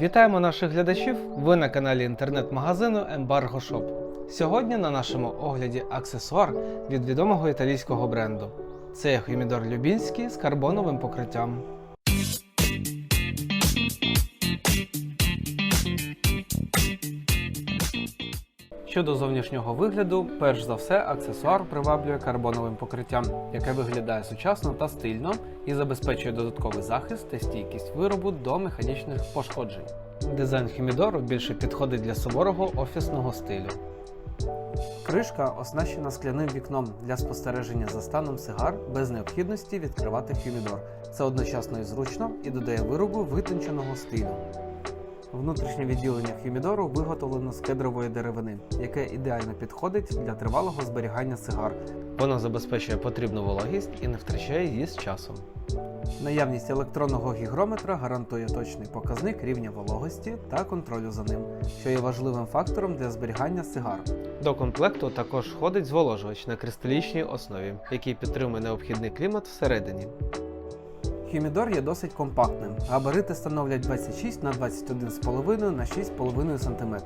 Вітаємо наших глядачів! Ви на каналі інтернет-магазину Embargo Shop. Сьогодні на нашому огляді аксесуар від відомого італійського бренду. Це Хімідор Любінський з карбоновим покриттям. Щодо зовнішнього вигляду, перш за все, аксесуар приваблює карбоновим покриттям, яке виглядає сучасно та стильно і забезпечує додатковий захист та стійкість виробу до механічних пошкоджень. Дизайн хімідору більше підходить для суворого офісного стилю. Кришка оснащена скляним вікном для спостереження за станом сигар без необхідності відкривати хюмідор. Це одночасно і зручно і додає виробу витонченого стилю. Внутрішнє відділення хюмідору виготовлено з кедрової деревини, яке ідеально підходить для тривалого зберігання сигар. Воно забезпечує потрібну вологість і не втрачає її з часом. Наявність електронного гігрометра гарантує точний показник рівня вологості та контролю за ним, що є важливим фактором для зберігання сигар. До комплекту також входить зволожувач на кристалічній основі, який підтримує необхідний клімат всередині. Хімідор є досить компактним. Габарити становлять 26 на 21,5 на 6,5 см.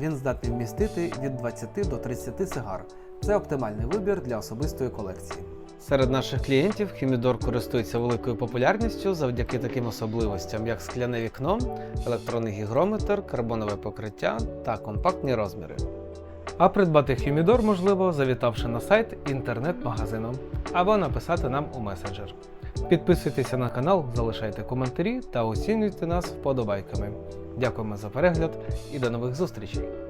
Він здатний вмістити від 20 до 30 сигар. Це оптимальний вибір для особистої колекції. Серед наших клієнтів Хімідор користується великою популярністю завдяки таким особливостям, як скляне вікно, електронний гігрометр, карбонове покриття та компактні розміри. А придбати Хімідор можливо, завітавши на сайт інтернет-магазину або написати нам у месенджер. Підписуйтеся на канал, залишайте коментарі та оцінюйте нас вподобайками. Дякуємо за перегляд і до нових зустрічей!